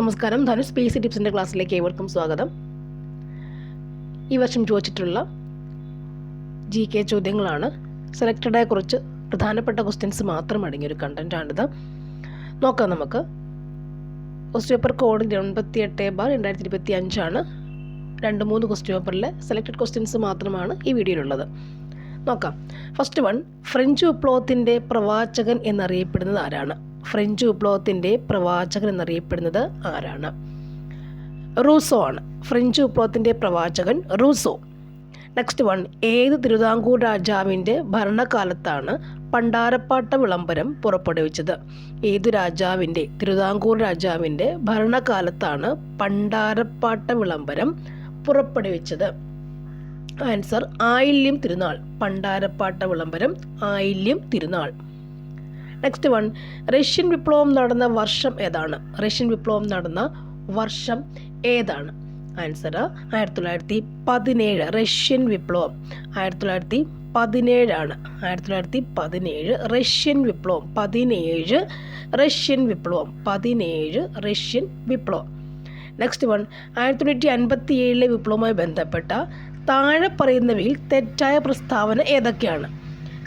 നമസ്കാരം. ധനുഷ് സ്പേസ് ടിപ്സിന്റെ ക്ലാസ്സിലേക്ക് ഏവർക്കും സ്വാഗതം. ഈ വർഷം ചോദിച്ചിട്ടുള്ള ജി കെ ചോദ്യങ്ങളാണ്. സെലക്റ്റഡായ കുറച്ച് പ്രധാനപ്പെട്ട ക്വസ്റ്റ്യൻസ് മാത്രം അടങ്ങിയ ഒരു കണ്ടന്റാണിത് നോക്കാം നമുക്ക്. ക്വസ്റ്റ്യൻ പേപ്പർ കോഡ് എൺപത്തി എട്ട് ബാർ രണ്ടായിരത്തി ഇരുപത്തി അഞ്ചാണ് രണ്ട് മൂന്ന് ക്വസ്റ്റ്യൻ പേപ്പറിലെ സെലക്റ്റഡ് ക്വസ്റ്റ്യൻസ് മാത്രമാണ് ഈ വീഡിയോയിലുള്ളത്. നോക്കാം. ഫസ്റ്റ് വൺ ഫ്രഞ്ച് വിപ്ലവത്തിന്റെ പ്രവാചകൻ എന്നറിയപ്പെടുന്നത് ആരാണ്? ഫ്രഞ്ച് വിപ്ലവത്തിന്റെ പ്രവാചകൻ എന്നറിയപ്പെടുന്നത് ആരാണ്? റൂസോ ആണ്. ഫ്രഞ്ച് വിപ്ലവത്തിന്റെ പ്രവാചകൻ റൂസോ. നെക്സ്റ്റ് വൺ ഏത് തിരുവിതാംകൂർ രാജാവിന്റെ ഭരണകാലത്താണ് പണ്ടാരപ്പാട്ട വിളംബരം പുറപ്പെടുവിച്ചത്? ഏതു രാജാവിന്റെ തിരുവിതാംകൂർ രാജാവിന്റെ ഭരണകാലത്താണ് പണ്ടാരപ്പാട്ട വിളംബരം പുറപ്പെടുവിച്ചത്? ആൻസർ ആയില്യം തിരുനാൾ. പണ്ടാരപ്പാട്ട വിളംബരം ആയില്യം തിരുനാൾ. നെക്സ്റ്റ് വൺ റഷ്യൻ വിപ്ലവം നടന്ന വർഷം ഏതാണ്? റഷ്യൻ വിപ്ലവം നടന്ന വർഷം ഏതാണ്? ആൻസർ ആയിരത്തി തൊള്ളായിരത്തി പതിനേഴ് റഷ്യൻ വിപ്ലവം. ആയിരത്തി തൊള്ളായിരത്തി പതിനേഴാണ് ആയിരത്തി തൊള്ളായിരത്തി പതിനേഴ് റഷ്യൻ വിപ്ലവം. പതിനേഴ് റഷ്യൻ വിപ്ലവം. പതിനേഴ് റഷ്യൻ വിപ്ലവം. നെക്സ്റ്റ് വൺ ആയിരത്തി തൊള്ളായിരത്തി അൻപത്തി ഏഴിലെ വിപ്ലവവുമായി ബന്ധപ്പെട്ട താഴെ പറയുന്നവയിൽ തെറ്റായ പ്രസ്താവന ഏതൊക്കെയാണ്?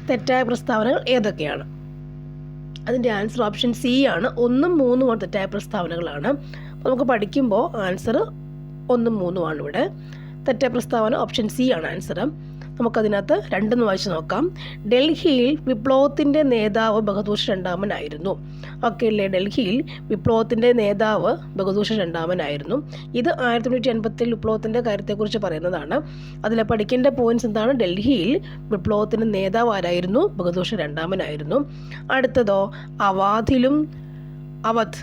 തെറ്റായ പ്രസ്താവനകൾ ഏതൊക്കെയാണ്? അതിന്റെ ആൻസർ ഓപ്ഷൻ സി ആണ്. ഒന്നും മൂന്നും തെറ്റായ പ്രസ്താവനകളാണ്. അപ്പോൾ നമുക്ക് പഠിക്കുമ്പോൾ ആൻസർ ഒന്നും മൂന്നുമാണ് ഇവിടെ. തെറ്റായ പ്രസ്താവന ഓപ്ഷൻ സി ആണ് ആൻസർ നമുക്കതിനകത്ത് രണ്ടെന്ന് വായിച്ച് നോക്കാം. ഡൽഹിയിൽ വിപ്ലവത്തിന്റെ നേതാവ് ബഹദൂഷ് രണ്ടാമനായിരുന്നു ഓക്കെ അല്ലേ? ഡൽഹിയിൽ വിപ്ലവത്തിന്റെ നേതാവ് ബഹദൂഷ് രണ്ടാമനായിരുന്നു ഇത് ആയിരത്തി തൊള്ളായിരത്തി എൺപത്തിൽ വിപ്ലവത്തിന്റെ കാര്യത്തെക്കുറിച്ച് പറയുന്നതാണ്. അതിലെ പഠിക്കേണ്ട പോയിന്റ്സ് എന്താണ്? ഡൽഹിയിൽ വിപ്ലവത്തിന്റെ നേതാവ് ആരായിരുന്നു? ബഹദൂഷ് രണ്ടാമനായിരുന്നു അടുത്തതോ അവാധിലും അവധ്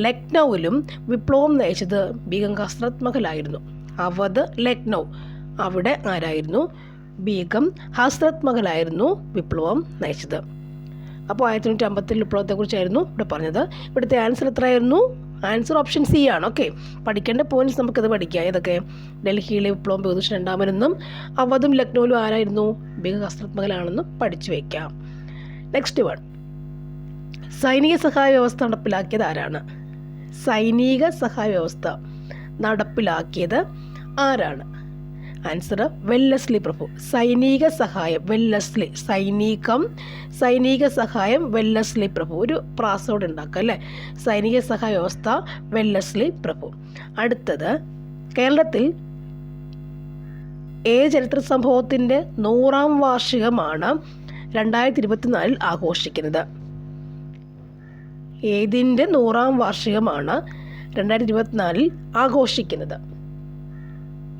ലക്നൌവിലും വിപ്ലവം നയിച്ചത് ബീഗം അവധ് ലക്നൗ അവിടെ ആരായിരുന്നു? ബീഗം ഹസ്രത് മഹലായിരുന്നു വിപ്ലവം നയിച്ചത്. അപ്പോൾ ആയിരത്തി തൊണ്ണൂറ്റി അമ്പത്തിൽ വിപ്ലവത്തെക്കുറിച്ചായിരുന്നു ഇവിടെ പറഞ്ഞത്. ഇവിടുത്തെ ആൻസർ എത്രയായിരുന്നു? ആൻസർ ഓപ്ഷൻ സി ആണ്. ഓക്കെ പഠിക്കേണ്ട പോയിന്റ്സ് നമുക്കത് പഠിക്കാം. ഏതൊക്കെ? ഡൽഹിയിലെ വിപ്ലവം ബഹുദൂഷൻ രണ്ടാമനെന്നും അവധും ലക്നൌവിലും ആരായിരുന്നു? ബീഗം ഹസ്രത് മഹലാണെന്നും പഠിച്ചു വയ്ക്കാം നെക്സ്റ്റ് വൺ സൈനിക സഹായ വ്യവസ്ഥ നടപ്പിലാക്കിയത് ആരാണ്? സൈനിക സഹായ വ്യവസ്ഥ നടപ്പിലാക്കിയത് ആരാണ്? ആൻസർ വെല്ലസ്ലി പ്രഭു സൈനിക സഹായം വെല്ലസ്ലി സൈനികം സൈനിക സഹായം വെല്ലസ്ലി പ്രഭു ഒരു പ്രാസോഡ് ഉണ്ടാക്കുക അല്ലേ? സൈനിക സഹായ വ്യവസ്ഥ വെല്ലസ്ലി പ്രഭു അടുത്തത് കേരളത്തിൽ ഏ ചരിത്ര സംഭവത്തിന്റെ നൂറാം വാർഷികമാണ് രണ്ടായിരത്തി ഇരുപത്തിനാലിൽ ആഘോഷിക്കുന്നത്. ഏതിന്റെ നൂറാം വാർഷികമാണ് രണ്ടായിരത്തി ഇരുപത്തിനാലിൽ ആഘോഷിക്കുന്നത്?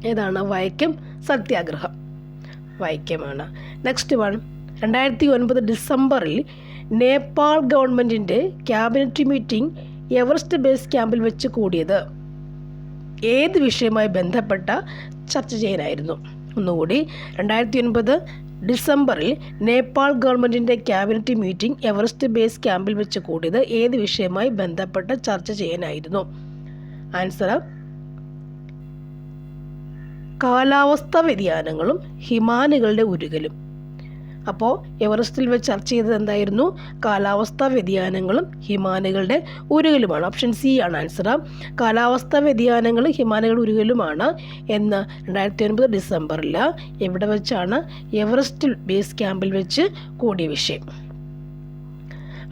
ഏതാണ്? വൈക്കം സത്യാഗ്രഹം. വൈക്കമാണ് നെക്സ്റ്റ് വൺ രണ്ടായിരത്തി ഒൻപത് ഡിസംബറിൽ നേപ്പാൾ ഗവൺമെന്റിന്റെ ക്യാബിനറ്റ് മീറ്റിംഗ് എവറസ്റ്റ് ബേസ് ക്യാമ്പിൽ വെച്ച് കൂടിയത്. ഏത് വിഷയവുമായി ബന്ധപ്പെട്ട ചർച്ച ചെയ്യാനായിരുന്നു? ഒന്നുകൂടി രണ്ടായിരത്തി ഒൻപത് ഡിസംബറിൽ നേപ്പാൾ ഗവൺമെന്റിന്റെ ക്യാബിനറ്റ് മീറ്റിംഗ് എവറസ്റ്റ് ബേസ് ക്യാമ്പിൽ വെച്ച് കൂടിയത് ഏത് വിഷയവുമായി ബന്ധപ്പെട്ട ചർച്ച ചെയ്യാനായിരുന്നു? ആൻസർ കാലാവസ്ഥാ വ്യതിയാനങ്ങളും ഹിമാനികളുടെ ഉരുകലും. അപ്പോൾ എവറസ്റ്റിൽ വെച്ച് ചർച്ച ചെയ്തത് എന്തായിരുന്നു? കാലാവസ്ഥാ വ്യതിയാനങ്ങളും ഹിമാനികളുടെ ഉരുകലുമാണ്. ഓപ്ഷൻ സി ആണ് ആൻസർ കാലാവസ്ഥാ വ്യതിയാനങ്ങളും ഹിമാനികളുടെ ഉരുകലുമാണ് എന്ന് രണ്ടായിരത്തി ഒൻപത് ഡിസംബറിൽ എവിടെ വെച്ചാണ്? എവറസ്റ്റിൽ ബേസ് ക്യാമ്പിൽ വെച്ച് കൂടിയ വിഷയം.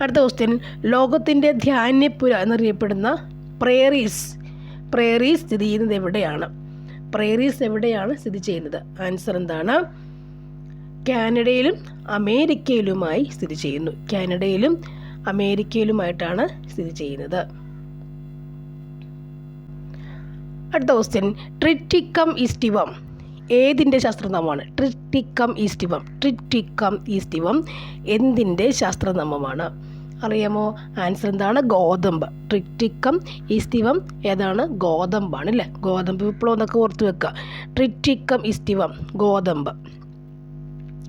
അടുത്ത ക്വസ്റ്റ്യൻ ലോകത്തിന്റെ ധ്യാന്യപ്പുര എന്നറിയപ്പെടുന്ന പ്രേറീസ് പ്രേറീസ് സ്ഥിതി ചെയ്യുന്നത് എവിടെയാണ്? പ്രേറീസ് എവിടെയാണ് സ്ഥിതി ചെയ്യുന്നത്? ആൻസർ എന്താണ്? കാനഡയിലും അമേരിക്കയിലുമായി സ്ഥിതി ചെയ്യുന്നു. കാനഡയിലും അമേരിക്കയിലുമായിട്ടാണ് സ്ഥിതി ചെയ്യുന്നത്. അടുത്ത ക്വസ്റ്റ്യൻ ട്രിറ്റിക്കം ഈസ്റ്റിവം. ഏതിന്റെ ശാസ്ത്രനാമമാണ്? ട്രിറ്റിക്കം ഈസ്റ്റിവം. ട്രിറ്റിക്കം ഈസ്റ്റിവം എന്തിന്റെ ശാസ്ത്രനാമമാണ്? അറിയാമോ? ആൻസർ എന്താണ്? ഗോതമ്പ്. ട്രിറ്റിക്കം ഇസ്തിവം ഏതാണ്? ഗോതമ്പാണ് അല്ലേ ഗോതമ്പ് വിപ്ലവം എന്നൊക്കെ ഓർത്ത് വെക്കുക ട്രിറ്റിക്കം ഇസ്തിവം ഗോതമ്പ്.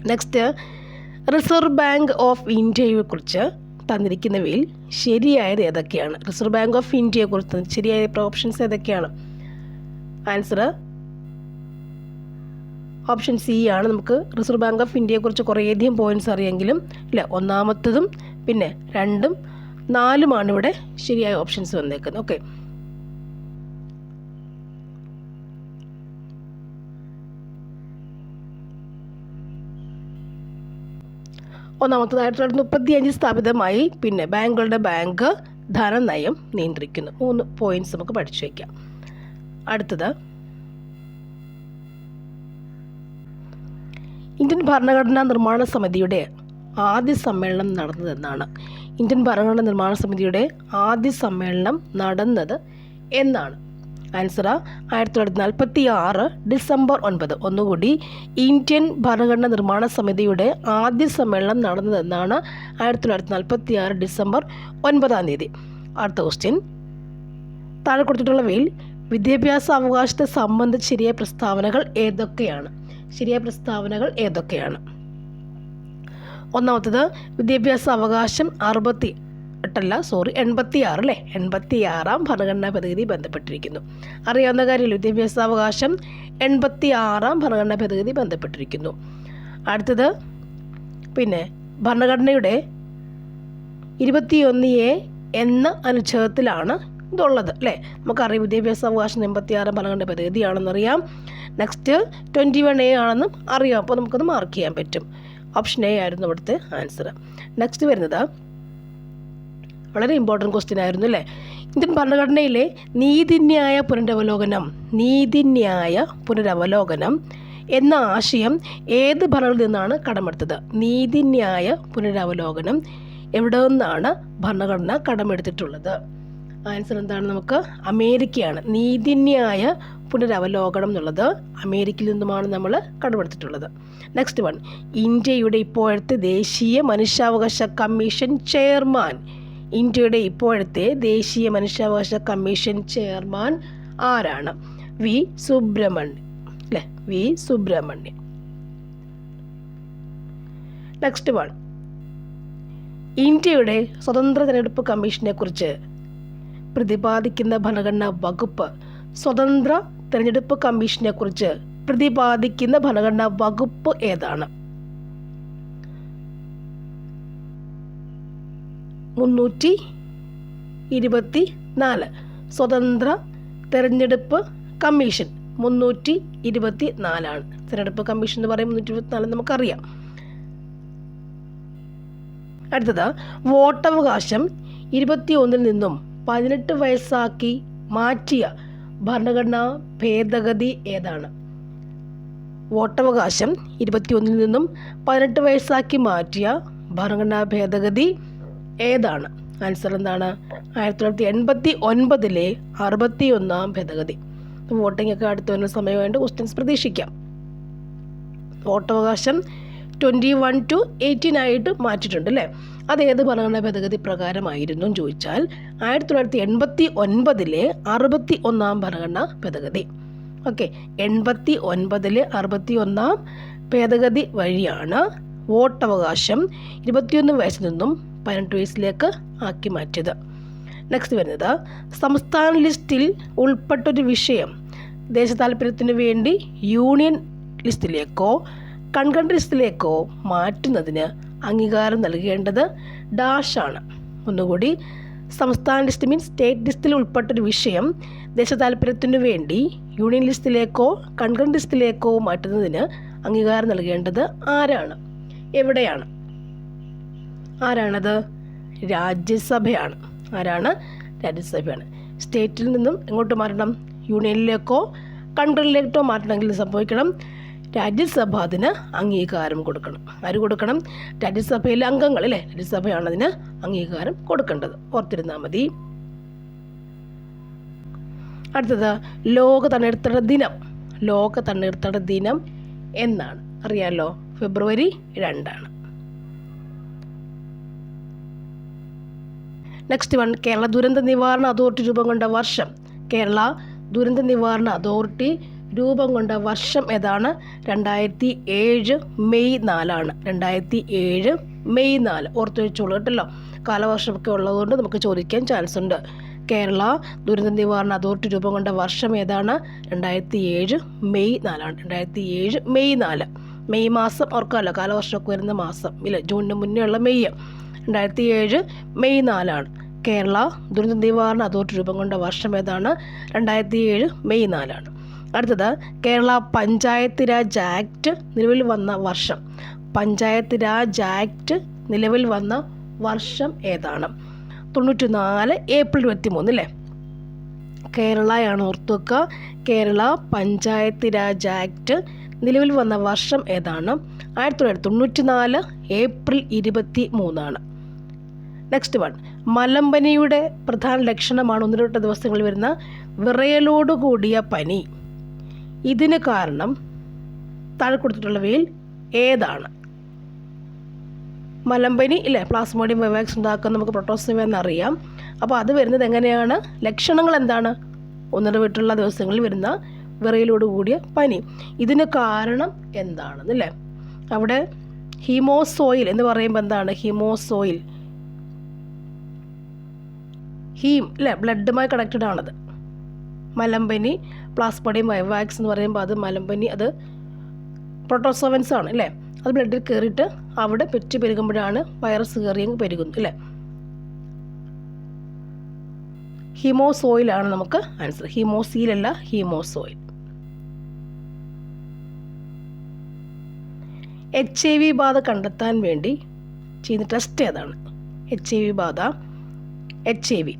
നെക്സ്റ്റ് റിസർവ് ബാങ്ക് ഓഫ് ഇന്ത്യയെ കുറിച്ച് തന്നിരിക്കുന്നവയിൽ ശരിയായത് ഏതൊക്കെയാണ്? റിസർവ് ബാങ്ക് ഓഫ് ഇന്ത്യയെ കുറിച്ച് ശരിയായ ഓപ്ഷൻസ് ഏതൊക്കെയാണ്? ആൻസർ ഓപ്ഷൻ സി ആണ് നമുക്ക് റിസർവ് ബാങ്ക് ഓഫ് ഇന്ത്യയെക്കുറിച്ച് കുറേയധികം പോയിന്റ്സ് അറിയെങ്കിലും ഇല്ല ഒന്നാമത്തതും പിന്നെ രണ്ടും നാലുമാണ് ഇവിടെ ശരിയായ ഓപ്ഷൻസ് വന്നേക്കുന്നത്. ഓക്കെ ഒന്നാമത്തെ ആയിരത്തി തൊള്ളായിരത്തി മുപ്പത്തിയഞ്ചിൽ സ്ഥാപിതമായി പിന്നെ ബാങ്കുകളുടെ ബാങ്ക് ധനനയം നിയന്ത്രിക്കുന്നു. മൂന്ന് പോയിന്റ്സ് നമുക്ക് പഠിച്ചു വയ്ക്കാം. അടുത്തത്. ഇന്ത്യൻ ഭരണഘടനാ നിർമ്മാണ സമിതിയുടെ ആദ്യ സമ്മേളനം നടന്നതെന്നാണ്. ഇന്ത്യൻ ഭരണഘടന നിർമ്മാണ സമിതിയുടെ ആദ്യ സമ്മേളനം നടന്നത് എന്നാണ്. ആൻസർ ആയിരത്തി തൊള്ളായിരത്തി നാൽപ്പത്തി ആറ് ഡിസംബർ ഒൻപത്. ഒന്നുകൂടി ഇന്ത്യൻ ഭരണഘടന നിർമ്മാണ സമിതിയുടെ ആദ്യ സമ്മേളനം നടന്നതെന്നാണ് ആയിരത്തി തൊള്ളായിരത്തി നാൽപ്പത്തി ആറ് ഡിസംബർ ഒൻപതാം തീയതി. അടുത്ത ക്വസ്റ്റ്യൻ. താഴെ കൊടുത്തിട്ടുള്ളവയിൽ വിദ്യാഭ്യാസ അവകാശത്തെ സംബന്ധിച്ച് ശരിയായ പ്രസ്താവനകൾ ഏതൊക്കെയാണ്? ശരിയായ പ്രസ്താവനകൾ ഏതൊക്കെയാണ്? ഒന്നാമത്തത് വിദ്യാഭ്യാസ അവകാശം അറുപത്തി എട്ടല്ല സോറി എൺപത്തി ആറ് അല്ലേ? എൺപത്തി ആറാം ഭരണഘടനാ ഭേദഗതി ബന്ധപ്പെട്ടിരിക്കുന്നു. അറിയാവുന്ന കാര്യമില്ല? വിദ്യാഭ്യാസ അവകാശം എൺപത്തി ആറാം ഭരണഘടനാ ഭേദഗതി ബന്ധപ്പെട്ടിരിക്കുന്നു. അടുത്തത് പിന്നെ ഭരണഘടനയുടെ ഇരുപത്തിയൊന്ന് എ എന്ന അനുച്ഛേദത്തിലാണ് ഇതുള്ളത് അല്ലേ? നമുക്കറിയാം വിദ്യാഭ്യാസ അവകാശം എൺപത്തിയാറ് ഭരണഘടന ഭേദഗതിയാണെന്നറിയാം. നെക്സ്റ്റ് ട്വന്റി വൺ എ ആണെന്നും അറിയാം. അപ്പോൾ നമുക്കത് മാർക്ക് ചെയ്യാൻ പറ്റും. ഓപ്ഷൻ എ ആയിരുന്നു ഇവിടുത്തെ ആൻസർ നെക്സ്റ്റ് വരുന്നത് വളരെ ഇമ്പോർട്ടന്റ് ക്വസ്റ്റ്യൻ ആയിരുന്നു അല്ലേ? ഇന്ത്യൻ ഭരണഘടനയിലെ നീതിന്യായ പുനരവലോകനം നീതിന്യായ പുനരവലോകനം എന്ന ആശയം ഏത് ഭരണത്തിൽ നിന്നാണ് കടമെടുത്തത്? നീതിന്യായ പുനരവലോകനം എവിടെ നിന്നാണ് ഭരണഘടന കടമെടുത്തിട്ടുള്ളത്? ആൻസർ എന്താണ് നമുക്ക്? അമേരിക്കയാണ്. നീതിന്യായ പുനരവലോകനം എന്നുള്ളത് അമേരിക്കയിൽ നിന്നുമാണ് നമ്മൾ കടമെടുത്തിട്ടുള്ളത് നെക്സ്റ്റ് വൺ ഇന്ത്യയുടെ ഇപ്പോഴത്തെ ദേശീയ മനുഷ്യാവകാശ കമ്മീഷൻ ചെയർമാൻ. ഇന്ത്യയുടെ ഇപ്പോഴത്തെ ദേശീയ മനുഷ്യാവകാശ കമ്മീഷൻ ചെയർമാൻ ആരാണ്? വി. സുബ്രഹ്മണ്യൻ. അല്ലേ? വി. സുബ്രഹ്മണ്യൻ. നെക്സ്റ്റ് വൺ ഇന്ത്യയുടെ സ്വതന്ത്ര തിരഞ്ഞെടുപ്പ് കമ്മീഷനെ കുറിച്ച് പ്രതിപാദിക്കുന്ന ഭരണഘടനാ വകുപ്പ്. സ്വതന്ത്ര തിരഞ്ഞെടുപ്പ് കമ്മീഷനെ കുറിച്ച് പ്രതിപാദിക്കുന്ന ഭരണഘടനാ വകുപ്പ് ഏതാണ്? മുന്നൂറ്റി ഇരുപത്തി നാല്. സ്വതന്ത്ര തെരഞ്ഞെടുപ്പ് കമ്മീഷൻ മുന്നൂറ്റി ഇരുപത്തി നാലാണ്. തിരഞ്ഞെടുപ്പ് കമ്മീഷൻ എന്ന് പറയുമ്പോൾ മുന്നൂറ്റി ഇരുപത്തിനാല് നമുക്കറിയാം. അടുത്തത് വോട്ടവകാശം ഇരുപത്തി ഒന്നിൽ നിന്നും പതിനെട്ട് വയസ്സാക്കി മാറ്റിയ ഭരണഘടനാ ഭേദഗതി ഏതാണ്? വോട്ടവകാശം ഇരുപത്തിയൊന്നിൽ നിന്നും പതിനെട്ട് വയസ്സാക്കി മാറ്റിയ ഭരണഘടനാ ഭേദഗതി ഏതാണ്? ആൻസർ എന്താണ്? ആയിരത്തി തൊള്ളായിരത്തി എൺപത്തി ഒൻപതിലെ അറുപത്തി ഒന്നാം ഭേദഗതി വോട്ടിംഗ് ഒക്കെ അടുത്ത് വരുന്ന സമയമായിട്ട് ക്വസ്റ്റ്യൻസ് പ്രതീക്ഷിക്കാം. വോട്ടവകാശം ട്വന്റി വൺ ടു എയ്റ്റീൻ ആയിട്ട് മാറ്റിയിട്ടുണ്ട് അല്ലേ? അത് ഏത് ഭരണഘടനാ ഭേദഗതി പ്രകാരമായിരുന്നു എന്ന് ചോദിച്ചാൽ ആയിരത്തി തൊള്ളായിരത്തി എൺപത്തി ഒൻപതിലെ അറുപത്തി ഒന്നാം ഭരണഘടനാ ഭേദഗതി. ഓക്കെ എൺപത്തി ഒൻപതിലെ അറുപത്തി ഒന്നാം ഭേദഗതി വഴിയാണ് വോട്ടവകാശം ഇരുപത്തിയൊന്ന് വയസ്സിൽ നിന്നും പതിനെട്ട് വയസ്സിലേക്ക് ആക്കി മാറ്റിയത്. നെക്സ്റ്റ് വരുന്നത് സംസ്ഥാന ലിസ്റ്റിൽ ഉൾപ്പെട്ടൊരു വിഷയം ദേശ താല്പര്യത്തിന് വേണ്ടി യൂണിയൻ ലിസ്റ്റിലേക്കോ കൺകൺട്രി ലിസ്റ്റിലേക്കോ മാറ്റുന്നതിന് അംഗീകാരം നൽകേണ്ടത് ഡാഷാണ് ഒന്നുകൂടി സംസ്ഥാന ലിസ്റ്റ് മീൻസ് സ്റ്റേറ്റ് ലിസ്റ്റിൽ ഉൾപ്പെട്ടൊരു വിഷയം ദേശ താല്പര്യത്തിനു വേണ്ടി യൂണിയൻ ലിസ്റ്റിലേക്കോ കൺകൺ ലിസ്റ്റിലേക്കോ മാറ്റുന്നതിന് അംഗീകാരം നൽകേണ്ടത് ആരാണ്? എവിടെയാണ്? ആരാണത്? രാജ്യസഭയാണ്. ആരാണ്? രാജ്യസഭയാണ്. സ്റ്റേറ്റിൽ നിന്നും എങ്ങോട്ട് മാറ്റണം യൂണിയനിലേക്കോ കൺട്രിയിലേക്കോ മാറ്റണമെങ്കിൽ സംഭവിക്കണം. രാജ്യസഭ അതിന് അംഗീകാരം കൊടുക്കണം. ആര് കൊടുക്കണം? രാജ്യസഭയിലെ അംഗങ്ങൾ അല്ലേ രാജ്യസഭയാണ് അതിന് അംഗീകാരം കൊടുക്കേണ്ടത്. ഓർത്തിരുന്നാൽ മതി. അടുത്തത് ലോക തണ്ണീർത്തട ദിനം. ലോക തണ്ണീർത്തട ദിനം എന്നാണ്. അറിയാലോ? ഫെബ്രുവരി രണ്ടാണ്. നെക്സ്റ്റ് വൺ കേരള ദുരന്ത നിവാരണ അതോറിറ്റി രൂപം കൊണ്ട വർഷം. കേരള ദുരന്ത നിവാരണ അതോറിറ്റി രൂപം കൊണ്ട വർഷം ഏതാണ്? രണ്ടായിരത്തി ഏഴ് മെയ് നാലാണ്. രണ്ടായിരത്തി ഏഴ് മെയ് നാല്. ഓർത്ത് വെച്ചോളൂ കേട്ടല്ലോ. കാലവർഷമൊക്കെ ഉള്ളതുകൊണ്ട് നമുക്ക് ചോദിക്കാൻ ചാൻസ് ഉണ്ട്. കേരള ദുരന്ത നിവാരണ അതോറിറ്റി രൂപം കൊണ്ട വർഷം ഏതാണ്? രണ്ടായിരത്തി ഏഴ് മെയ് നാലാണ്. രണ്ടായിരത്തി ഏഴ് മെയ് നാല്. മെയ് മാസം ഓർക്കാമല്ലോ കാലവർഷമൊക്കെ വരുന്ന മാസം. ഇല്ല? ജൂണിന് മുന്നേ ഉള്ള മെയ്. രണ്ടായിരത്തി ഏഴ് മെയ് നാലാണ്. കേരള ദുരന്ത നിവാരണ അതോറിറ്റി രൂപം കൊണ്ട വർഷം ഏതാണ്? രണ്ടായിരത്തി ഏഴ് മെയ് നാലാണ്. അടുത്തത് കേരള പഞ്ചായത്ത് രാജ് ആക്ട് നിലവിൽ വന്ന വർഷം. പഞ്ചായത്ത് രാജ് ആക്ട് നിലവിൽ വന്ന വർഷം ഏതാണ്? തൊണ്ണൂറ്റി നാല് ഏപ്രിൽ ഇരുപത്തി മൂന്ന് അല്ലേ കേരളയാണ് ഓർത്തു കേരള പഞ്ചായത്ത് രാജ് ആക്ട് നിലവിൽ വന്ന വർഷം ഏതാണ്? ആയിരത്തി തൊള്ളായിരത്തി തൊണ്ണൂറ്റി നാല് ഏപ്രിൽ ഇരുപത്തി മൂന്നാണ് നെക്സ്റ്റ് വൺ. മലമ്പനിയുടെ പ്രധാന ലക്ഷണമാണ് ഒന്നിരട്ട ദിവസങ്ങളിൽ വരുന്ന വിറയലോടുകൂടിയ പനി. ഇതിന് കാരണം താഴെ കൊടുത്തിട്ടുള്ളവയിൽ ഏതാണ്? മലമ്പനി ഇല്ലേ? പ്ലാസ്മോഡിയം വെവാക്സ് ഉണ്ടാക്കുന്ന നമുക്ക് പ്രൊട്ടോസിവ എന്നറിയാം അപ്പോൾ അത് വരുന്നത് എങ്ങനെയാണ്? ലക്ഷണങ്ങൾ എന്താണ്? ഒന്നിടവിട്ടുള്ള ദിവസങ്ങളിൽ വരുന്ന വിറയിലോട് കൂടിയ പനി. ഇതിന് കാരണം എന്താണെന്നല്ലേ അവിടെ ഹീമോസോയിൽ എന്ന് പറയുമ്പോൾ എന്താണ്? ഹീമോസോയിൽ. ഹീം അല്ലേ? ബ്ലഡുമായി കണക്റ്റഡ് ആണത്. മലമ്പനി പ്ലാസ്മോഡിയം വൈവാക്സ് എന്ന് പറയുമ്പോൾ അത് മലമ്പനി അത് പ്രൊട്ടോസോവൻസ് ആണ് അല്ലേ? അത് ബ്ലഡിൽ കയറിയിട്ട് അവിടെ പെറ്റ് പെരുകുമ്പോഴാണ് വൈറസ് കയറി അങ്ങ് പെരുകുന്നു അല്ലേ? ഹിമോസോയിലാണ് നമുക്ക് ആൻസർ ഹിമോസീലല്ല ഹിമോസോയിൽ എച്ച് ഐ വി ബാധ കണ്ടെത്താൻ വേണ്ടി ചെയ്യുന്ന ടെസ്റ്റ് ഏതാണ്? എച്ച് ഐ വി ബാധ എച്ച് ഐ വി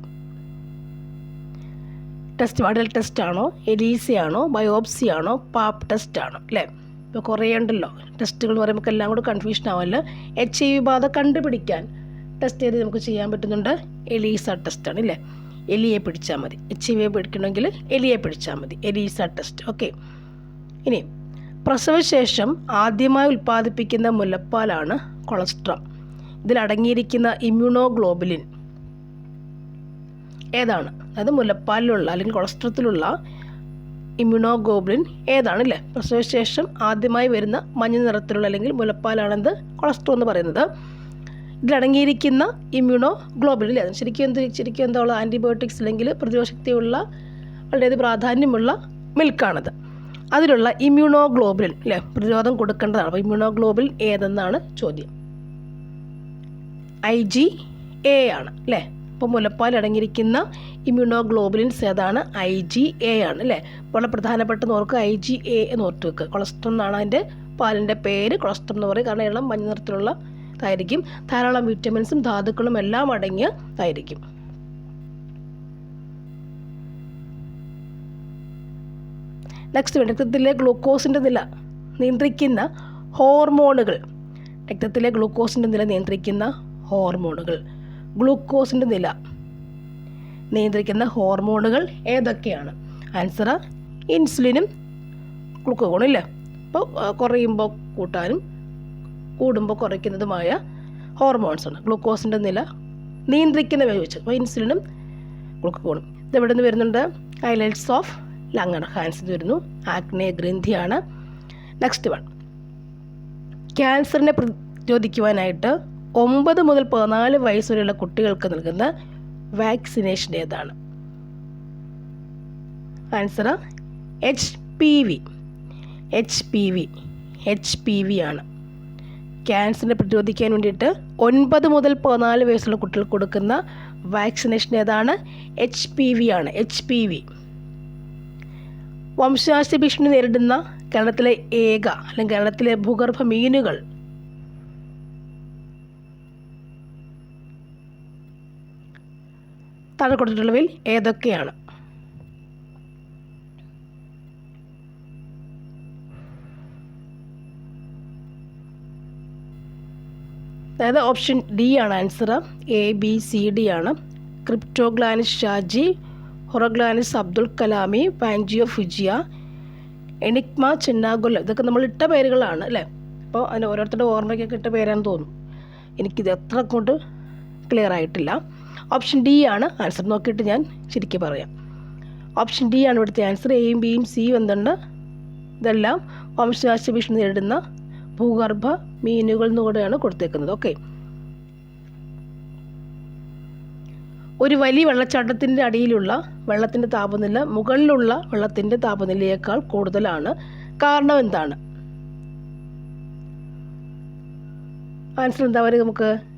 ടെസ്റ്റ് അഡൽ ടെസ്റ്റ് ആണോ? എലീസി ആണോ? ബയോപ്സി ആണോ? പാപ്പ് ടെസ്റ്റ് ആണോ? അല്ലേ? ഇപ്പോൾ കുറേ ഉണ്ടല്ലോ. ടെസ്റ്റുകൾ പറയുമ്പോൾ എല്ലാം കൂടെ കൺഫ്യൂഷൻ ആവല്ല. എച്ച് ഐ വി ബാധ കണ്ടുപിടിക്കാൻ ടെസ്റ്റ് ചെയ്ത് നമുക്ക് ചെയ്യാൻ പറ്റുന്നുണ്ട് എലീസ ടെസ്റ്റാണ് അല്ലേ എലിയെ പിടിച്ചാൽ മതി. എച്ച് ഐ വി പിടിക്കണമെങ്കിൽ എലിയെ പിടിച്ചാൽ മതി. എലീസ ടെസ്റ്റ് ഓക്കെ ഇനി പ്രസവശേഷം ആദ്യമായി ഉൽപ്പാദിപ്പിക്കുന്ന മുലപ്പാലാണ് കൊളസ്ട്രോൾ. ഇതിലടങ്ങിയിരിക്കുന്ന ഇമ്മ്യൂണോഗ്ലോബുലിൻ ഏതാണ്? അതായത് മുലപ്പാലിലുള്ള അല്ലെങ്കിൽ കൊളസ്ട്രത്തിലുള്ള ഇമ്മ്യൂണോഗ്ലോബുലിൻ ഏതാണല്ലേ? പ്രസവശേഷം ആദ്യമായി വരുന്ന മഞ്ഞ നിറത്തിലുള്ള അല്ലെങ്കിൽ മുലപ്പാലാണെന്ത്? കൊളസ്ട്രോൾ എന്ന് പറയുന്നത്. ഇതിലടങ്ങിയിരിക്കുന്ന ഇമ്മ്യൂണോ ഗ്ലോബുലിൻ അല്ലേ? ശരിക്കും എന്ത് ശരിക്കും എന്താ ഉള്ള ആന്റിബയോട്ടിക്സ് അല്ലെങ്കിൽ പ്രതിരോധശക്തിയുള്ള വളരെ പ്രാധാന്യമുള്ള മിൽക്കാണത്. അതിലുള്ള ഇമ്മ്യൂണോ ഗ്ലോബുലിൻ അല്ലേ? പ്രതിരോധം കൊടുക്കേണ്ടതാണ്. അപ്പോൾ ഇമ്മ്യൂണോ ഗ്ലോബുലിൻ ഏതെന്നാണ് ചോദ്യം. ഐ ജി എ ആണ് അല്ലേ? അപ്പോൾ മുലപ്പാൽ അടങ്ങിയിരിക്കുന്ന ഇമ്മ്യൂണോ ഗ്ലോബുലിൻസ് ഏതാണ്? ഐ ജി എ ആണ് അല്ലേ? വളരെ പ്രധാനപ്പെട്ട നോർക്ക് ഐ ജി എ എന്ന് ഓർത്ത് വെക്കുക. കൊളസ്ട്രോൾ എന്നാണ് അതിന്റെ പാലിന്റെ പേര്. കൊളസ്ട്രോൾ എന്ന് പറയും. കാരണം ഇളം മഞ്ഞ നിറത്തിലുള്ള ഇതായിരിക്കും. ധാരാളം വിറ്റമിൻസും ധാതുക്കളും എല്ലാം അടങ്ങിയതായിരിക്കും നെക്സ്റ്റ് രക്തത്തിലെ ഗ്ലൂക്കോസിന്റെ നില നിയന്ത്രിക്കുന്ന ഹോർമോണുകൾ. രക്തത്തിലെ ഗ്ലൂക്കോസിന്റെ നില നിയന്ത്രിക്കുന്ന ഹോർമോണുകൾ. ഗ്ലൂക്കോസിന്റെ നില നിയന്ത്രിക്കുന്ന ഹോർമോണുകൾ ഏതൊക്കെയാണ്? ആൻസർ ഇൻസുലിനും ഗ്ലൂക്കോണും ഇല്ലേ അപ്പോൾ കുറയുമ്പോൾ കൂട്ടാനും കൂടുമ്പോൾ കുറയ്ക്കുന്നതുമായ ഹോർമോൺസാണ് ഗ്ലൂക്കോസിന്റെ നില നിയന്ത്രിക്കുന്നവ ചോദിച്ചത് അപ്പോൾ ഇൻസുലിനും ഗ്ലൂക്കോണും ഇതെവിടെ നിന്ന് വരുന്നുണ്ട്? ഹൈലൈറ്റ്സ് ഓഫ് ലങ്ങർ ഹാൻസ് വരുന്നു. ആക്നെ ഗ്രന്ഥിയാണ്. നെക്സ്റ്റ് വൺ ക്യാൻസറിനെ പ്രതിരോധിക്കുവാനായിട്ട് ഒമ്പത് മുതൽ പതിനാല് വയസ്സ് വരെയുള്ള കുട്ടികൾക്ക് നൽകുന്ന വാക്സിനേഷൻ ഏതാണ്? Answer H P V H P V H P V ആണ്. ക്യാൻസറിനെ പ്രതിരോധിക്കാൻ വേണ്ടിയിട്ട് ഒൻപത് മുതൽ പതിനാല് വയസ്സുള്ള കുട്ടികൾ കൊടുക്കുന്ന വാക്സിനേഷൻ ഏതാണ്? എച്ച് പി വി ആണ്. എച്ച് പി വി വംശനാശ ഭീഷണി നേരിടുന്ന കേരളത്തിലെ ഏക അല്ലെങ്കിൽ കേരളത്തിലെ ഭൂഗർഭ മീനുകൾ താഴെ കൊടുത്തിട്ടുള്ളവയിൽ ഏതൊക്കെയാണ്? അതായത് ഓപ്ഷൻ ഡി ആണ് answer. A B C D ആണ്. ക്രിപ്റ്റോഗ്ലാനിസ് ഷാജി ഹൊറഗ്ലാനിസ് അബ്ദുൾ കലാമി പാൻജിയോ ഫുജിയ എനിക്മ ചെന്നാഗുല ഇതൊക്കെ നമ്മൾ ഇട്ട പേരുകളാണ് അല്ലേ? അപ്പോൾ അതിന് ഓരോരുത്തരുടെ ഓർമ്മയ്ക്കൊക്കെ ഇട്ട പേരാണെന്ന് തോന്നുന്നു. എനിക്കിത് എത്ര കൊണ്ട് ക്ലിയർ ആയിട്ടില്ല. ഓപ്ഷൻ ഡി ആണ് ആൻസർ നോക്കിയിട്ട് ഞാൻ ശരിക്കും പറയാം. ഓപ്ഷൻ ഡി ആണ് ഇവിടുത്തെ ആൻസർ എയും ബിയും സിയും എന്തുണ്ട്? ഇതെല്ലാം വംശനാശ ഭീഷണി നേരിടുന്ന ഭൂഗർഭ മീനുകൾ എന്നുകൂടെയാണ് കൊടുത്തേക്കുന്നത്. ഓക്കെ ഒരു വലിയ വെള്ളച്ചാട്ടത്തിന്റെ അടിയിലുള്ള വെള്ളത്തിന്റെ താപനില മുകളിലുള്ള വെള്ളത്തിന്റെ താപനിലയേക്കാൾ കൂടുതലാണ്. കാരണം എന്താണ്? ആൻസർ എന്താ പറയുക നമുക്ക്?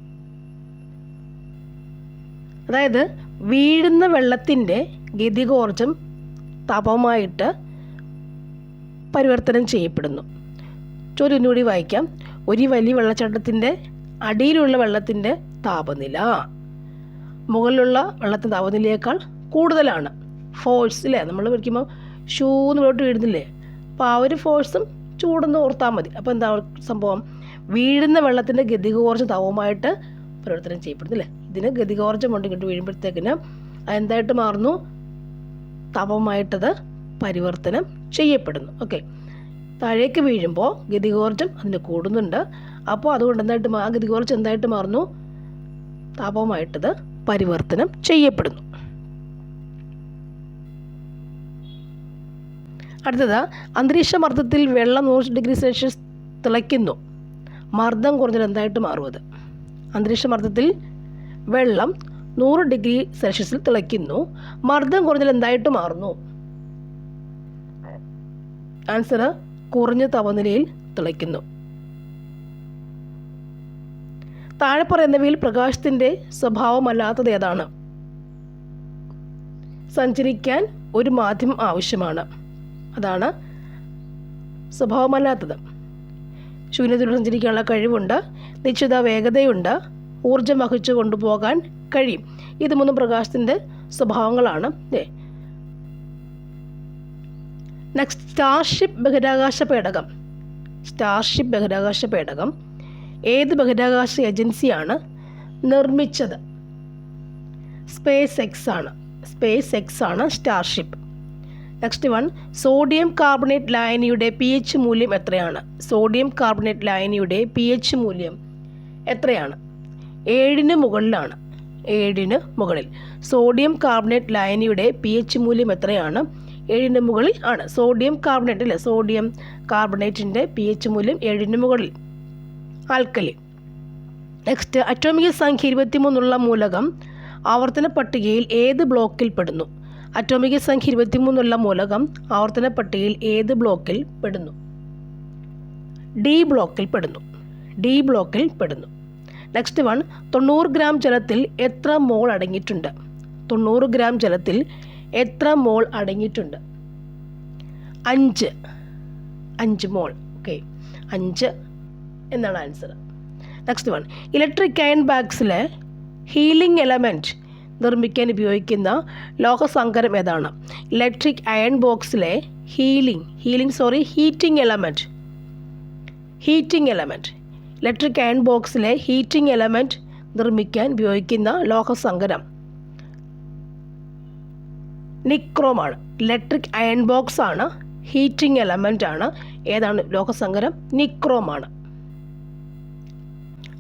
അതായത് വീഴുന്ന വെള്ളത്തിന്റെ ഗതികോർജം തപമായിട്ട് പരിവർത്തനം ചെയ്യപ്പെടുന്നു. ഒന്നുകൂടി വായിക്കാം. ഒരു വലിയ വെള്ളച്ചാട്ടത്തിന്റെ അടിയിലുള്ള വെള്ളത്തിന്റെ താപനില. മുകളിലുള്ള വെള്ളത്തിന്റെ താപനിലയേക്കാൾ കൂടുതലാണ്. ഫോഴ്സ് ഇല്ലേ? നമ്മൾ വിളിക്കുമ്പോൾ ഷൂ മുന്നോട്ട് വീഴുന്നില്ലേ അപ്പോൾ ആ ഒരു ഫോഴ്സും ചൂടെന്ന് ഓർത്താൽ മതി. അപ്പോൾ എന്താ സംഭവം? വീഴുന്ന വെള്ളത്തിന്റെ ഗതികോർജം താപവുമായിട്ട് പരിവർത്തനം ചെയ്യപ്പെടുന്നില്ലേ? ഇതിന് ഗതികോർജം കൊണ്ട് ഇങ്ങോട്ട് വീഴുമ്പോഴത്തേക്കിന്. എന്തായിട്ട് മാറുന്നു? തപമായിട്ടത് പരിവർത്തനം ചെയ്യപ്പെടുന്നു. ഓക്കെ താഴേക്ക് വീഴുമ്പോൾ ഗതികോർജം അതിന് കൂടുന്നുണ്ട്. അപ്പോൾ അതുകൊണ്ട് എന്തായിട്ട് ആ ഗതികോർജം എന്തായിട്ട് മാറുന്നു? താപമായിട്ടത് പരിവർത്തനം ചെയ്യപ്പെടുന്നു. അടുത്തത് അന്തരീക്ഷ മർദ്ദത്തിൽ വെള്ളം നൂറ് ഡിഗ്രി സെൽഷ്യസ് തിളയ്ക്കുന്നു. മർദ്ദം കുറഞ്ഞാൽ എന്തായിട്ട് മാറും അത്? അന്തരീക്ഷ മർദ്ദത്തിൽ വെള്ളം നൂറ് ഡിഗ്രി സെൽഷ്യസിൽ തിളയ്ക്കുന്നു. മർദ്ദം കുറഞ്ഞാൽ എന്തായിട്ട് മാറുന്നു? ആൻസർ കുറഞ്ഞ താപനിലയിൽ തിളയ്ക്കുന്നു. താഴെ പറയുന്നവയിൽ പ്രകാശത്തിന്റെ സ്വഭാവമല്ലാത്തത് ഏതാണ്? സഞ്ചരിക്കാൻ ഒരു മാധ്യമം ആവശ്യമാണ്. അതാണ് സ്വഭാവമല്ലാത്തത്. ശൂന്യത്തിൽ സഞ്ചരിക്കാനുള്ള കഴിവുണ്ട് നിശ്ചിത വേഗതയുണ്ട് ഊർജം വഹിച്ചു കൊണ്ടുപോകാൻ കഴിയും. ഇത് മൂന്നും പ്രകാശത്തിന്റെ സ്വഭാവങ്ങളാണ്. ഏ നെക്സ്റ്റ് സ്റ്റാർഷിപ്പ് ബഹിരാകാശ പേടകം. സ്റ്റാർഷിപ്പ് ബഹിരാകാശ പേടകം. ഏത് ബഹിരാകാശ ഏജൻസിയാണ് നിർമ്മിച്ചത്? സ്പേസ് എക്സ് ആണ്. സ്പേസ് എക്സ് ആണ് starship next one sodium carbonate ലായനിയുടെ P H മൂല്യം എത്രയാണ്? സോഡിയം കാർബണേറ്റ് ലായനിയുടെ പി എച്ച് മൂല്യം എത്രയാണ്? ഏഴിന് മുകളിലാണ്. ഏഴിന് മുകളിൽ. സോഡിയം കാർബണേറ്റ് ലായനിയുടെ പി എച്ച് മൂല്യം എത്രയാണ്? ഏഴിന് മുകളിൽ ആണ്. സോഡിയം കാർബണേറ്റ് അല്ലേ? സോഡിയം കാർബണേറ്റിന്റെ പി എച്ച് മൂല്യം ഏഴിന് മുകളിൽ. ആൽക്കലി നെക്സ്റ്റ് അറ്റോമിക സംഖ്യ ഇരുപത്തിമൂന്നുള്ള മൂലകം ആവർത്തന പട്ടികയിൽ ഏത് ബ്ലോക്കിൽ പെടുന്നു? അറ്റോമിക സംഖ്യ ഇരുപത്തിമൂന്നുള്ള മൂലകം ആവർത്തന പട്ടികയിൽ ഏത് ബ്ലോക്കിൽ പെടുന്നു? ഡി ബ്ലോക്കിൽ പെടുന്നു. ഡി ബ്ലോക്കിൽ പെടുന്നു. നെക്സ്റ്റ് വൺ തൊണ്ണൂറ് ഗ്രാം ജലത്തിൽ എത്ര മോൾ അടങ്ങിയിട്ടുണ്ട്? തൊണ്ണൂറ് ഗ്രാം ജലത്തിൽ എത്ര മോൾ അടങ്ങിയിട്ടുണ്ട്? അഞ്ച്. അഞ്ച് മോൾ ഓക്കെ അഞ്ച് എന്നാണ് answer next one electric iron ബാഗ്സിലെ healing element നിർമ്മിക്കാൻ ഉപയോഗിക്കുന്ന ലോഹസങ്കരം ഏതാണ്? ഇലക്ട്രിക് അയൺ ബോക്സിലെ healing healing sorry heating element heating element electric iron ബോക്സിലെ ഹീറ്റിംഗ് എലമെന്റ് നിർമ്മിക്കാൻ ഉപയോഗിക്കുന്ന ലോഹസങ്കരം. നിക്രോമാണ് ഇലക്ട്രിക് അയൺ ബോക്സ് ആണ്. ഹീറ്റിംഗ് എലമെന്റ് ആണ്. ഏതാണ് ലോഹസങ്കരം? നിക്രോമാണ്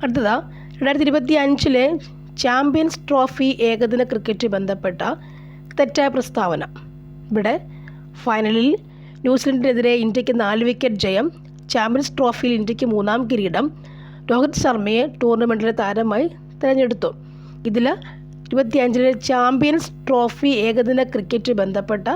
അടുത്തതാ രണ്ടായിരത്തി ഇരുപത്തി അഞ്ചിലെ ചാമ്പ്യൻസ് ട്രോഫി ഏകദിന ക്രിക്കറ്റ് ബന്ധപ്പെട്ട തെറ്റായ പ്രസ്താവന. ഇവിടെ ഫൈനലിൽ ന്യൂസിലൻഡിനെതിരെ ഇന്ത്യയ്ക്ക് നാല് വിക്കറ്റ് ജയം ചാമ്പ്യൻസ് ട്രോഫിയിൽ ഇന്ത്യയ്ക്ക് മൂന്നാം കിരീടം രോഹിത് ശർമ്മയെ ടൂർണമെന്റിലെ താരമായി തിരഞ്ഞെടുത്തു. ഇതിൽ ഇരുപത്തിയഞ്ചിലെ ചാമ്പ്യൻസ് ട്രോഫി ഏകദിന ക്രിക്കറ്റ് ബന്ധപ്പെട്ട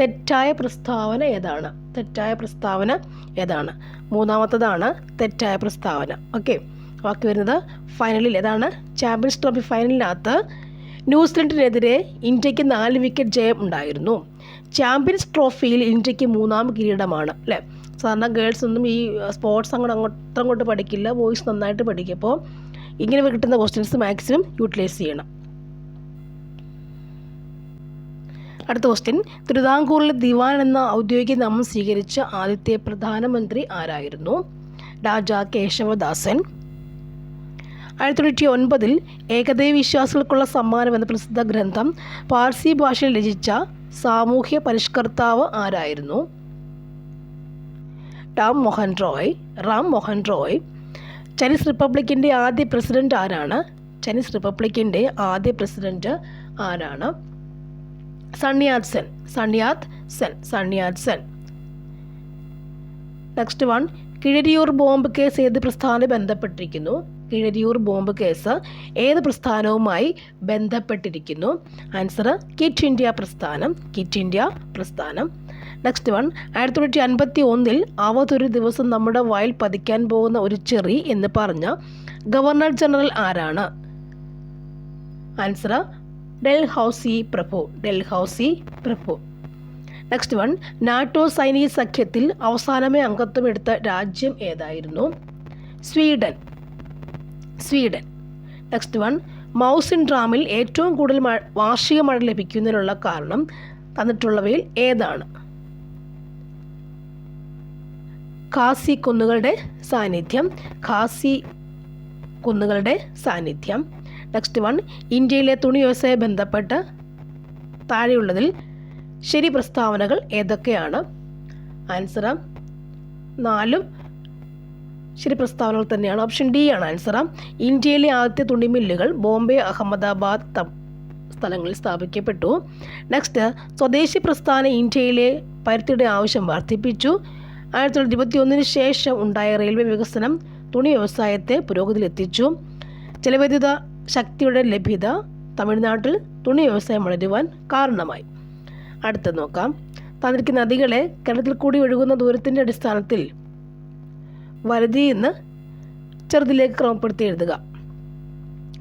തെറ്റായ പ്രസ്താവന ഏതാണ്? തെറ്റായ പ്രസ്താവന ഏതാണ്? മൂന്നാമത്തതാണ് തെറ്റായ പ്രസ്താവന. ഓക്കെ. ബാക്കി വരുന്നത് ഫൈനലിൽ ഏതാണ്? ചാമ്പ്യൻസ് ട്രോഫി ഫൈനലിനകത്ത് ന്യൂസിലൻഡിനെതിരെ ഇന്ത്യയ്ക്ക് നാല് വിക്കറ്റ് ജയം ഉണ്ടായിരുന്നു. ചാമ്പ്യൻസ് ട്രോഫിയിൽ ഇന്ത്യയ്ക്ക് മൂന്നാം കിരീടമാണ് അല്ലേ? സാധാരണ ഗേൾസ് ഒന്നും ഈ സ്പോർട്സ് അങ്ങോട്ട് അങ്ങോട്ട് അങ്ങോട്ട് പഠിക്കില്ല. ബോയ്സ് നന്നായിട്ട് പഠിക്കും. അപ്പോൾ ഇങ്ങനെ കിട്ടുന്ന ക്വസ്റ്റ്യൻസ് മാക്സിമം യൂട്ടിലൈസ് ചെയ്യണം. അടുത്ത ക്വസ്റ്റ്യൻ തിരുവിതാംകൂറിലെ ദിവാൻ എന്ന ഔദ്യോഗിക നാമം സ്വീകരിച്ച ആദ്യത്തെ പ്രധാനമന്ത്രി ആരായിരുന്നു? രാജ കേശവദാസൻ. ആയിരത്തി തൊള്ളായിരത്തി ഒൻപതിൽ ഏകദൈവ വിശ്വാസികൾക്കുള്ള സമ്മാനം എന്ന പ്രസിദ്ധ ഗ്രന്ഥം പാർസി ഭാഷയിൽ രചിച്ച സാമൂഹ്യ പരിഷ്കർത്താവ് ആരായിരുന്നു? റാം മോഹൻ റോയ് റാം മോഹൻ റോയ് ചൈനീസ് റിപ്പബ്ലിക്കിന്റെ ആദ്യ പ്രസിഡന്റ് ആരാണ്? ചൈനീസ് റിപ്പബ്ലിക്കിന്റെ ആദ്യ പ്രസിഡന്റ് ആരാണ്? Sun Yat Sen Sun Yat Sen Sun Yat Sen. Next one Keezhariyur bomb case ഏത് പ്രസ്ഥാനം ബന്ധപ്പെട്ടിരിക്കുന്നു? കിഴരിയൂർ ബോംബ് കേസ് ഏത് പ്രസ്ഥാനവുമായി ബന്ധപ്പെട്ടിരിക്കുന്നു? ആൻസർ കിറ്റ് ഇന്ത്യ പ്രസ്ഥാനം കിറ്റ് ഇന്ത്യ പ്രസ്ഥാനം. നെക്സ്റ്റ് വൺ ആയിരത്തി തൊള്ളായിരത്തി അൻപത്തി ഒന്നിൽ അവതൊരു ദിവസം നമ്മുടെ വായിൽ പതിക്കാൻ പോകുന്ന ഒരു ചെറി എന്ന് പറഞ്ഞ ഗവർണർ ജനറൽ ആരാണ്? ആൻസർ ഡെൽഹൌസി പ്രഭു. ഡെൽഹൌസി പ്രഭു. നെക്സ്റ്റ് വൺ നാറ്റോ സൈനിക സഖ്യത്തിൽ അവസാനമേ അംഗത്വം എടുത്ത രാജ്യം ഏതായിരുന്നു? സ്വീഡൻ. സ്വീഡൻ. നെക്സ്റ്റ് വൺ മൗസിൻ ഡ്രാമിൽ ഏറ്റവും കൂടുതൽ വാർഷിക മഴ ലഭിക്കുന്നതിനുള്ള കാരണം തന്നിട്ടുള്ളവയിൽ ഏതാണ്? ഖാസി കുന്നുകളുടെ സാന്നിധ്യം ഖാസി കുന്നുകളുടെ സാന്നിധ്യം. നെക്സ്റ്റ് വൺ ഇന്ത്യയിലെ തുണി വ്യവസായ ബന്ധപ്പെട്ട് താഴെയുള്ളതിൽ ശരി പ്രസ്താവനകൾ ഏതൊക്കെയാണ്? ആൻസർ നാലും ശരി പ്രസ്താവനകൾ തന്നെയാണ്. ഓപ്ഷൻ ഡി ആണ് ആൻസർ ഇന്ത്യയിലെ ആദ്യത്തെ തുണി മില്ലുകൾ ബോംബെ അഹമ്മദാബാദ് സ്ഥലങ്ങളിൽ സ്ഥാപിക്കപ്പെട്ടു. നെക്സ്റ്റ് സ്വദേശി പ്രസ്ഥാനം ഇന്ത്യയിലെ പരുത്തിയുടെ ആവശ്യം വർദ്ധിപ്പിച്ചു. ആയിരത്തി തൊള്ളായിരത്തി ഇരുപത്തി ഒന്നിന് ശേഷം ഉണ്ടായ റെയിൽവേ വികസനം തുണി വ്യവസായത്തെ പുരോഗതിയിലെത്തിച്ചു. ജലവൈദ്യുത ശക്തിയുടെ ലഭ്യത തമിഴ്നാട്ടിൽ തുണി വ്യവസായം വളരുവാൻ കാരണമായി. അടുത്ത് നോക്കാം. തന്നിരിക്കുന്ന നദികളെ കേരളത്തിൽ കൂടി ഒഴുകുന്ന ദൂരത്തിന്റെ അടിസ്ഥാനത്തിൽ വരതി എന്ന് ചെറുതിലേക്ക് ക്രമപ്പെടുത്തി എഴുതുക.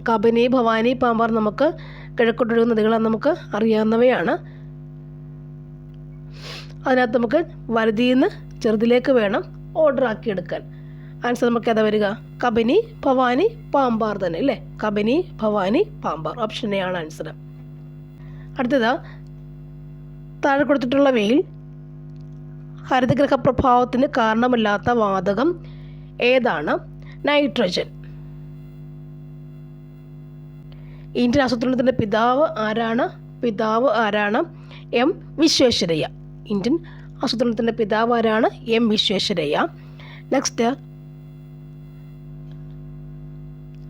കബനി ഭവാനി പാമ്പാർ നമുക്ക് കിഴക്കോട്ടൊഴുകുന്ന നദികളാണ് നമുക്ക് അറിയാവുന്നവയാണ്. അതിനകത്ത് നമുക്ക് വലുതിൽ നിന്ന് ചെറുതിലേക്ക് വേണം ഓർഡർ ആക്കി എടുക്കാൻ. ആൻസർ നമുക്ക് ഏതാ വരിക? കബനി ഭവാനി പാമ്പാർ തന്നെ അല്ലേ കബനി ഭവാനി പാമ്പാർ. ഓപ്ഷൻ എ ആണ് ആൻസർ അടുത്തതാ താഴെ കൊടുത്തിട്ടുള്ളവയിൽ ഹരിതഗ്രഹ പ്രഭാവത്തിന് കാരണമല്ലാത്ത വാതകം ഏതാണ്? നൈട്രജൻ ഇന്ത്യൻ ആസൂത്രണത്തിന്റെ പിതാവ് ആരാണ്? പിതാവ് ആരാണ്? എം വിശ്വേശ്വരയ്യ. ഇന്ത്യൻ ആസൂത്രണത്തിന്റെ പിതാവാരാണ് എം വിശ്വേശ്വരയ്യ. നെക്സ്റ്റ്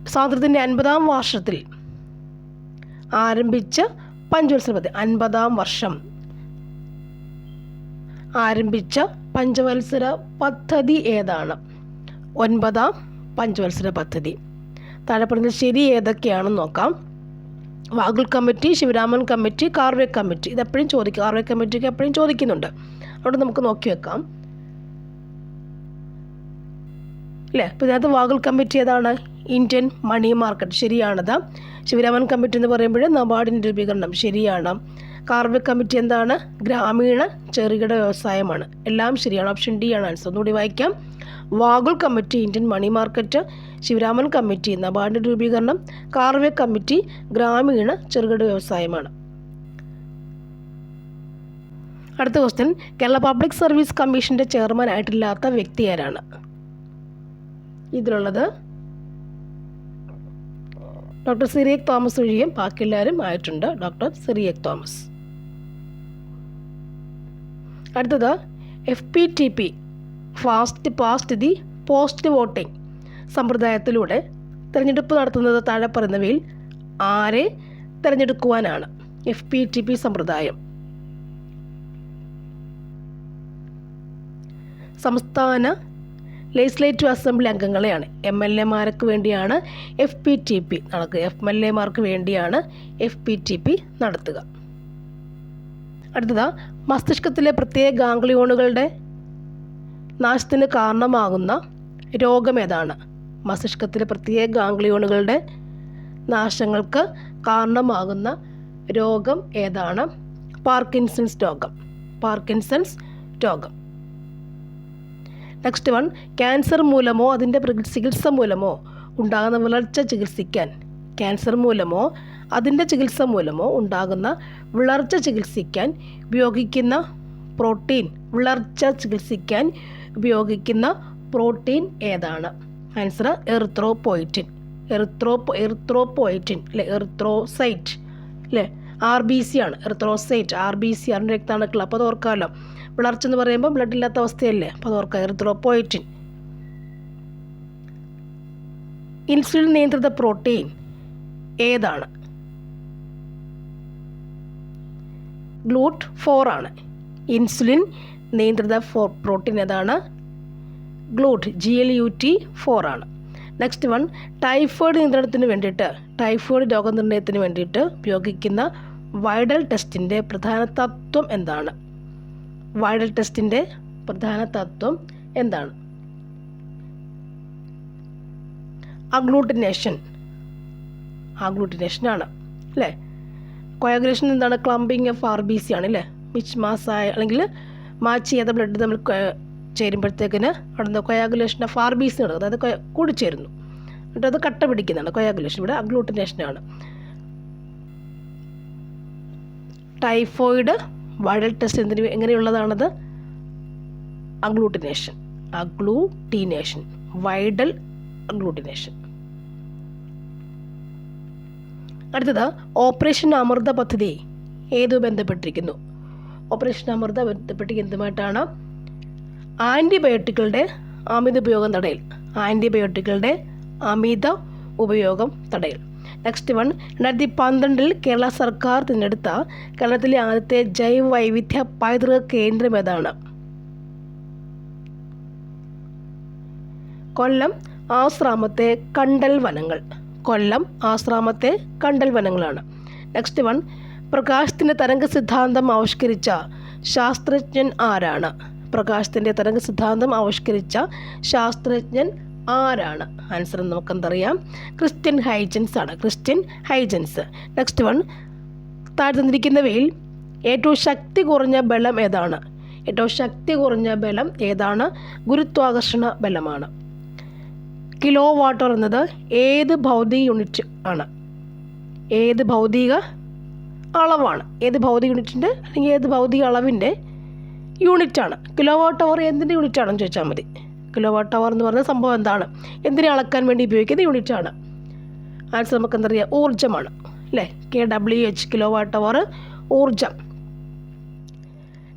സ്വാതന്ത്ര്യത്തിന്റെ അൻപതാം വർഷത്തിൽ ആരംഭിച്ച പഞ്ചവത്സര പദ്ധതി. അൻപതാം വർഷം ആരംഭിച്ച പഞ്ചവത്സര പദ്ധതി ഏതാണ്? ഒൻപതാം പഞ്ചവത്സര പദ്ധതി. താഴെ ശരി ഏതൊക്കെയാണെന്ന് നോക്കാം. Vaghul committee Sivaraman committee Karve committee. ഇതെപ്പോഴും ചോദിക്കും കാർവേ കമ്മിറ്റിക്ക് എപ്പോഴും ചോദിക്കുന്നുണ്ട്. അവിടെ നമുക്ക് നോക്കി വെക്കാം. അല്ലേ അപ്പോൾ ഇതിനകത്ത് വാഗുൽ കമ്മിറ്റി ഏതാണ്? Indian money market. ശരിയാണത്. Sivaraman committee എന്ന് പറയുമ്പോൾ നബാർഡിന്റെ രൂപീകരണം ശരിയാണ്. കാർവേ കമ്മിറ്റി എന്താണ്? ഗ്രാമീണ ചെറുകിട വ്യവസായമാണ്. എല്ലാം ശരിയാണ്. ഓപ്ഷൻ ഡി ആണ്. ആൻസർ ഒന്നുകൂടി വായിക്കാം. Vaghul committee Indian money market Sivaraman committee നബാർഡിന്റെ രൂപീകരണം കാർവേ കമ്മിറ്റി ഗ്രാമീണ ചെറുകിട വ്യവസായമാണ്. അടുത്ത ക്വസ്റ്റ്യൻ കേരള പബ്ലിക് സർവീസ് കമ്മീഷന്റെ ചെയർമാൻ ആയിട്ടില്ലാത്ത വ്യക്തി ആരാണ്? ഇതിലുള്ളത് ഡോക്ടർ സിറിയക് തോമസ് ഒഴികെ ബാക്കിയെല്ലാവരും ആയിട്ടുണ്ട്. ഡോക്ടർ സിറിയക് തോമസ്. അടുത്തത് F P T P first past the post voting സമ്പ്രദായത്തിലൂടെ തിരഞ്ഞെടുപ്പ് നടത്തുന്നത് താഴെ പറയുന്നവയിൽ ആരെ തിരഞ്ഞെടുക്കുവാനാണ് എഫ് പി ടി പി സമ്പ്രദായം? സംസ്ഥാന ലെജിസ്ലേറ്റീവ് അസംബ്ലി അംഗങ്ങളെയാണ്. എം എൽ എമാർക്ക് വേണ്ടിയാണ് എഫ് പി ടി പി നടക്കുക. എം എൽ എമാർക്ക് വേണ്ടിയാണ് എഫ് പി ടി പി നടത്തുക. അടുത്തത് മസ്തിഷ്കത്തിലെ പ്രത്യേക ഗാംഗ്ലിയോണുകളുടെ നാശത്തിന് കാരണമാകുന്ന രോഗം ഏതാണ്? മസ്തിഷ്കത്തിലെ പ്രത്യേക ഗാംഗ്ലിയോണുകളുടെ നാശങ്ങൾക്ക് കാരണമാകുന്ന രോഗം ഏതാണ്? പാർക്കിൻസൺസ് രോഗം. പാർക്കിൻസൺസ് രോഗം. നെക്സ്റ്റ് വൺ ക്യാൻസർ മൂലമോ അതിന്റെ ചികിത്സ മൂലമോ ഉണ്ടാകുന്ന വിളർച്ച ചികിത്സിക്കാൻ. ക്യാൻസർ മൂലമോ അതിന്റെ ചികിത്സ മൂലമോ ഉണ്ടാകുന്ന വിളർച്ച ചികിത്സിക്കാൻ ഉപയോഗിക്കുന്ന പ്രോട്ടീൻ വിളർച്ച ചികിത്സിക്കാൻ ഉപയോഗിക്കുന്ന പ്രോട്ടീൻ ഏതാണ്? ആൻസർ എറിത്രോപോയിറ്റിൻ എറിത്രോ എറിത്രോപോയിറ്റിൻ അല്ലെ എറിത്രോസൈറ്റ് അല്ലേ ആർ ബി സി ആണ്. എറിത്രോസൈറ്റ് ആർ ബി സി ആണ് രക്താണുക്കൾ അപ്പോൾ അത് ഓർക്കാമല്ലോ വിളർച്ച എന്ന് പറയുമ്പോൾ ബ്ലഡ് ഇല്ലാത്ത അവസ്ഥയല്ലേ? അപ്പോൾ അത് ഓർക്കാം എറിത്രോപോയിറ്റിൻ. ഇൻസുലിൻ നിയന്ത്രിത പ്രോട്ടീൻ ഏതാണ്? ഗ്ലൂട്ട് ഫോർ ആണ് ഇൻസുലിൻ നിയന്ത്രിത ഫോ പ്രോട്ടീൻ ഏതാണ്? GLUT G L U T four ആണ് നെക്സ്റ്റ് വൺ ടൈഫോയിഡ് നിയന്ത്രണത്തിന് വേണ്ടിയിട്ട് ടൈഫോയിഡ് രോഗനിർണയത്തിന് വേണ്ടിയിട്ട് ഉപയോഗിക്കുന്ന വൈഡൽ ടെസ്റ്റിന്റെ പ്രധാന തത്വം എന്താണ്? വൈഡൽ ടെസ്റ്റിന്റെ പ്രധാന തത്വം എന്താണ്? അഗ്ലൂട്ടിനേഷൻ അഗ്ലൂട്ടിനേഷനാണ് അല്ലേ? കൊയഗ്രേഷൻ എന്താണ്? Clumping of R B C ആണ് അല്ലേ? മിച്ച് മാസായ അല്ലെങ്കിൽ മാച്ച് ചെയ്യാത്ത ബ്ലഡ് നമ്മൾ ചേരുമ്പോഴത്തേക്കിന് അവിടെ coagulation of R B C നടക്കുന്നത് അതായത് കൂടി കൂടിച്ചേരുന്നു. എന്നിട്ട് അത് കട്ട പിടിക്കുന്നതാണ് കൊയാഗുലേഷൻ ഇവിടെ അഗ്ലൂട്ടിനേഷനാണ് ടൈഫോയിഡ് വൈറൽ ടെസ്റ്റ് എന്തിന് എങ്ങനെയുള്ളതാണത്? അഗ്ലൂട്ടിനേഷൻ അഗ്ലൂട്ടിനേഷൻ വൈഡൽ അഗ്ലൂട്ടിനേഷൻ അടുത്തത് ഓപ്പറേഷൻ അമൃത പദ്ധതി ഏതു ബന്ധപ്പെട്ടിരിക്കുന്നു? ഓപ്പറേഷൻ അമൃത ബന്ധപ്പെട്ടിരിക്കുന്ന എന്തുമായിട്ടാണ്? ആന്റിബയോട്ടിക്കുകളുടെ അമിത ഉപയോഗം തടയൽ. ആന്റിബയോട്ടിക്കുകളുടെ അമിത ഉപയോഗം തടയൽ. നെക്സ്റ്റ് വൺ രണ്ടായിരത്തി പന്ത്രണ്ടിൽ കേരള സർക്കാർ തിരഞ്ഞെടുത്ത കേരളത്തിലെ ആദ്യത്തെ ജൈവ വൈവിധ്യ പൈതൃക കേന്ദ്രം ഏതാണ്? കൊല്ലം ആശ്രാമത്തെ കണ്ടൽ വനങ്ങൾ. കൊല്ലം ആശ്രാമത്തെ കണ്ടൽ വനങ്ങളാണ്. നെക്സ്റ്റ് വൺ പ്രകാശത്തിന്റെ തരംഗ സിദ്ധാന്തം ആവിഷ്കരിച്ച ശാസ്ത്രജ്ഞൻ ആരാണ്? പ്രകാശത്തിന്റെ തരംഗ സിദ്ധാന്തം ആവിഷ്കരിച്ച ശാസ്ത്രജ്ഞൻ ആരാണ്? ആൻസർ നമുക്കെന്തറിയാം. ക്രിസ്ത്യൻ ഹൈജൻസ് ആണ്. ക്രിസ്ത്യൻ ഹൈജൻസ് നെക്സ്റ്റ് വൺ താഴെ തന്നിരിക്കുന്നവയിൽ ഏറ്റവും ശക്തി കുറഞ്ഞ ബലം ഏതാണ്? ഏറ്റവും ശക്തി കുറഞ്ഞ ബലം ഏതാണ്? ഗുരുത്വാകർഷണ ബലമാണ്. കിലോ വാട്ടർ എന്നത് ഏത് ഭൗതിക യൂണിറ്റ് ആണ്? ഏത് ഭൗതിക അളവാണ്? ഏത് ഭൗതിക യൂണിറ്റിന്റെ അല്ലെങ്കിൽ ഏത് ഭൗതിക അളവിന്റെ യൂണിറ്റാണ് കിലോ വാട്ട് അവർ എന്തിന്റെ യൂണിറ്റാണെന്ന് ചോദിച്ചാൽ മതി. കിലോ വാട്ട് അവർ എന്ന് പറഞ്ഞ സംഭവം എന്താണ്? എന്തിനെ അളക്കാൻ വേണ്ടി ഉപയോഗിക്കുന്ന യൂണിറ്റാണ് ആൻസർ നമുക്ക് എന്തറിയാം ഊർജമാണ്. അല്ലേ? K W H kilowatt hour ഊർജം.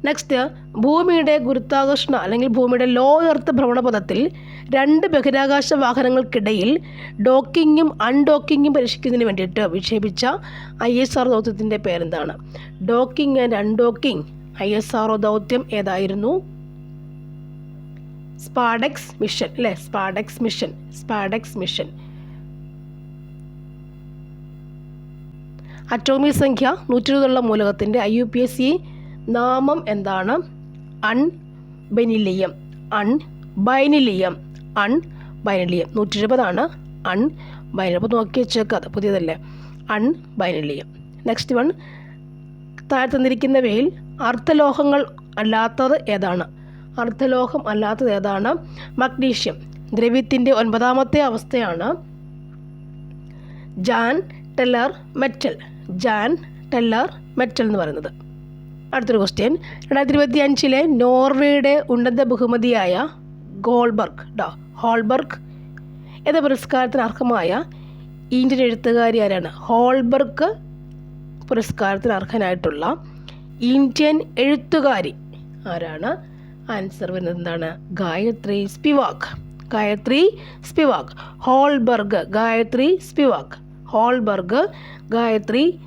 നെക്സ്റ്റ് ഭൂമിയുടെ ഗുരുത്വാകർഷണ അല്ലെങ്കിൽ ഭൂമിയുടെ ലോ എർത്ത് ഭ്രമണപഥത്തിൽ രണ്ട് ബഹിരാകാശ വാഹനങ്ങൾക്കിടയിൽ ഡോക്കിങ്ങും അൺഡോക്കിങ്ങും പരീക്ഷിക്കുന്നതിന് വേണ്ടിയിട്ട് വിക്ഷേപിച്ച ഐ എസ് ആർ ദൗത്യത്തിന്റെ പേരെന്താണ്? Docking and undocking I S R ദൗത്യം ഏതായിരുന്നു? സ്പാഡെക്സ് മിഷൻ അല്ലേ? SpaDeX mission SpaDeX mission. Atomic സംഖ്യ നൂറ്റി ഇരുപതുള്ള മൂലകത്തിന്റെ I U P S C നാമം എന്താണ്? Unbinilium. Unbinilium. Unbinilium. നൂറ്റി ഇരുപതാണ് അൺ ബൈനിലിയം. അപ്പോൾ നോക്കി വെച്ചേക്കുക അത് പുതിയതല്ലേ? അൺ ബൈനിലിയം. നെക്സ്റ്റ് വൺ താഴെ തന്നിരിക്കുന്നവയിൽ അർത്ഥലോഹങ്ങൾ അല്ലാത്തത് ഏതാണ്? അർത്ഥലോഹം അല്ലാത്തത് ഏതാണ്? മഗ്നീഷ്യം. ദ്രവ്യത്തിന്റെ ഒൻപതാമത്തെ അവസ്ഥയാണ് Jahn Teller metal. Jahn Teller metal എന്ന് പറയുന്നത്. അടുത്തൊരു ക്വസ്റ്റ്യൻ രണ്ടായിരത്തി ഇരുപത്തി അഞ്ചിലെ നോർവേയുടെ ഉന്നത ബഹുമതിയായ ഗോൾബർഗ് ഡോ ഹോൾബർഗ് എന്ന പുരസ്കാരത്തിന് അർഹമായ ഇന്ത്യൻ എഴുത്തുകാരി ആരാണ്? ഹോൾബർഗ് പുരസ്കാരത്തിന് അർഹനായിട്ടുള്ള ഇന്ത്യൻ എഴുത്തുകാരി ആരാണ്? ആൻസർ വരുന്നത് എന്താണ്? Gayatri Spivak. Gayatri Spivak. Holberg Gayatri Spivak. Holberg Gayatri